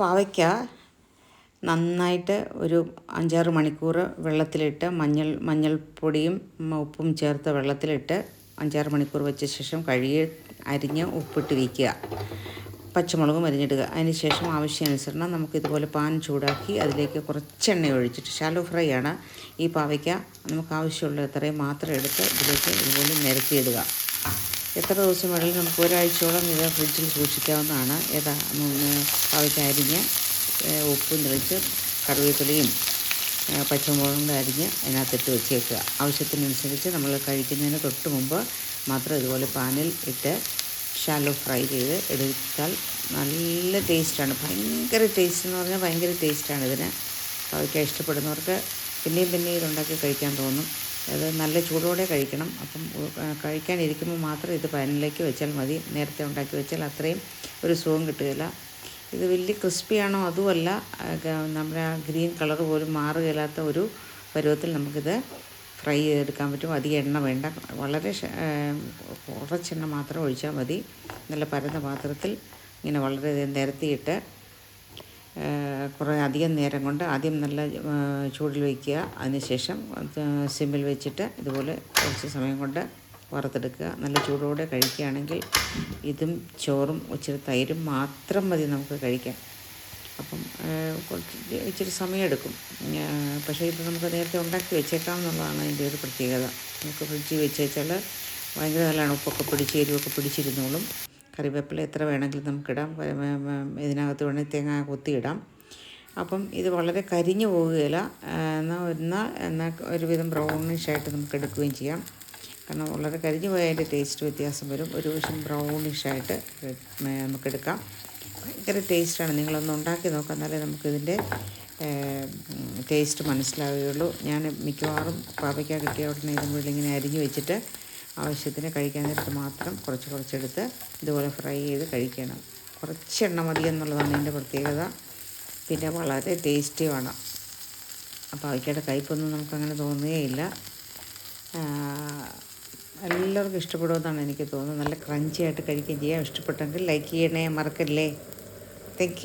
പാവയ്ക്ക നന്നായിട്ട് ഒരു അഞ്ചാറ് മണിക്കൂർ വെള്ളത്തിലിട്ട് മഞ്ഞൾ മഞ്ഞൾപ്പൊടിയും ഉപ്പും ചേർത്ത് വെള്ളത്തിലിട്ട് അഞ്ചാറ് മണിക്കൂർ വെച്ച ശേഷം കഴുകി അരിഞ്ഞ് ഉപ്പിട്ട് വയ്ക്കുക പച്ചമുളകും അരിഞ്ഞിടുക. അതിനുശേഷം ആവശ്യാനുസരണം നമുക്ക് ഇതുപോലെ പാൻ ചൂടാക്കി അതിലേക്ക് കുറച്ച് എണ്ണ ഒഴിച്ചിട്ട് ഷാലോ ഫ്രൈ ആണ്. ഈ പാവയ്ക്ക നമുക്ക് ആവശ്യമുള്ള അത്രയും മാത്രം എടുത്ത് ഇതിലേക്ക് ഇതുപോലെ നിരത്തിയിടുക. എത്ര ദിവസം വേണമെങ്കിലും നമുക്ക് ഒരാഴ്ചയോളം ഇത് ഫ്രിഡ്ജിൽ സൂക്ഷിക്കാവുന്നതാണ്. ഏതാ പാവയ്ക്ക അരിഞ്ഞ് ഏഹ് ഉപ്പും തെളിച്ച് കറിവേപ്പിലയും പച്ചമുളകും അരിഞ്ഞ് അതിനകത്തിട്ട് വെച്ചേക്കുക. ആവശ്യത്തിനനുസരിച്ച് നമ്മൾ കഴിക്കുന്നതിന് തൊട്ട് മുമ്പ് മാത്രം ഇതുപോലെ പാനിൽ ഇട്ട് ഷാലോ ഫ്രൈ ചെയ്ത് എടുത്താൽ നല്ല ടേസ്റ്റാണ് ഭയങ്കര ടേസ്റ്റ് എന്ന് പറഞ്ഞാൽ ഭയങ്കര ടേസ്റ്റാണ് ഇതിന്. പാവയ്ക്ക ഇഷ്ടപ്പെടുന്നവർക്ക് പിന്നെയും പിന്നെയും ഇതുണ്ടാക്കി കഴിക്കാൻ തോന്നും. അത് നല്ല ചൂടോടെ കഴിക്കണം. അപ്പം കഴിക്കാനിരിക്കുമ്പോൾ മാത്രം ഇത് പാനിലേക്ക് വെച്ചാൽ മതി. നേരത്തെ ഉണ്ടാക്കി വെച്ചാൽ അത്രയും ഒരു സുഖം കിട്ടുകയില്ല. ഇത് വലിയ ക്രിസ്പിയാണോ അതുമല്ല. നമ്മുടെ ആ ഗ്രീൻ കളർ പോലും മാറുകയില്ലാത്ത ഒരു പരുവത്തിൽ നമുക്കിത് ഫ്രൈ ചെയ്തെടുക്കാൻ പറ്റും. അധികം എണ്ണ വേണ്ട. വളരെ കുറച്ചെണ്ണ മാത്രം ഒഴിച്ചാൽ മതി. നല്ല പരന്ന പാത്രത്തിൽ ഇങ്ങനെ വളരെ നിരത്തിയിട്ട് കുറേ അധികം നേരം കൊണ്ട് ആദ്യം നല്ല ചൂടിൽ വയ്ക്കുക. അതിനുശേഷം സിമ്മിൽ വെച്ചിട്ട് ഇതുപോലെ കുറച്ച് സമയം കൊണ്ട് വറുത്തെടുക്കുക. നല്ല ചൂടോടെ കഴിക്കുകയാണെങ്കിൽ ഇതും ചോറും ഇച്ചിരി തൈരും മാത്രം മതി നമുക്ക് കഴിക്കാൻ. അപ്പം കുറച്ച് ഇച്ചിരി സമയമെടുക്കും. പക്ഷേ ഇത് നമുക്ക് നേരത്തെ ഉണ്ടാക്കി വെച്ചേക്കാം എന്നുള്ളതാണ് അതിന്റെ ഒരു പ്രത്യേകത. നമുക്ക് ഫ്രിഡ്ജിൽ വെച്ച് വെച്ചാൽ ഭയങ്കര നല്ലതാണ്. ഉപ്പൊക്കെ പിടിച്ച് എരിവൊക്കെ പിടിച്ചിരുന്നോളും. കറിവേപ്പില എത്ര വേണമെങ്കിലും നമുക്കിടാം. ഇതിനകത്ത് വേണമെങ്കിൽ തേങ്ങ കുത്തിയിടാം. അപ്പം ഇത് വളരെ കരിഞ്ഞു പോവുകയില്ല. എന്നാൽ എന്നാൽ എന്നാൽ ഒരുവിധം ബ്രൗണിഷ് ആയിട്ട് നമുക്ക് എടുക്കുകയും ചെയ്യാം. കാരണം വളരെ കരിഞ്ഞു പോയാൽ അതിന്റെ ടേസ്റ്റ് വ്യത്യാസം വരും. ഒരു വശം ബ്രൗണിഷ് ആയിട്ട് നമുക്കെടുക്കാം. ഭയങ്കര ടേസ്റ്റാണ് നിങ്ങളൊന്ന് ഉണ്ടാക്കി നോക്കുക എന്നാലേ നമുക്കിതിന്റെ ടേസ്റ്റ് മനസ്സിലാവുകയുള്ളൂ. ഞാൻ മിക്കവാറും പാവയ്ക്ക കിട്ടിയ ഉടനെ ഇതുപോലെ ഇങ്ങനെ അരിഞ്ഞു വെച്ചിട്ട് ആവശ്യത്തിന് കഴിക്കാൻ നേരത്ത് മാത്രം കുറച്ച് കുറച്ചെടുത്ത് ഇതുപോലെ ഫ്രൈ ചെയ്ത് കഴിക്കണം. കുറച്ച് എണ്ണ മതി എന്നുള്ളതാണ് ഇതിന്റെ പ്രത്യേകത. പിന്നെ വളരെ ടേസ്റ്റിയുമാണ് അപ്പോൾ അവയ്ക്കയുടെ കയ്പൊന്നും നമുക്കങ്ങനെ തോന്നുകയില്ല. എല്ലാവർക്കും ഇഷ്ടപ്പെടുമെന്നാണ് എനിക്ക് തോന്നുന്നത്. നല്ല ക്രഞ്ചി ആയിട്ട് കഴിക്കുകയും ചെയ്യാം. ഇഷ്ടപ്പെട്ടെങ്കിൽ ലൈക്ക് ചെയ്യണേ മറക്കല്ലേ? താങ്ക്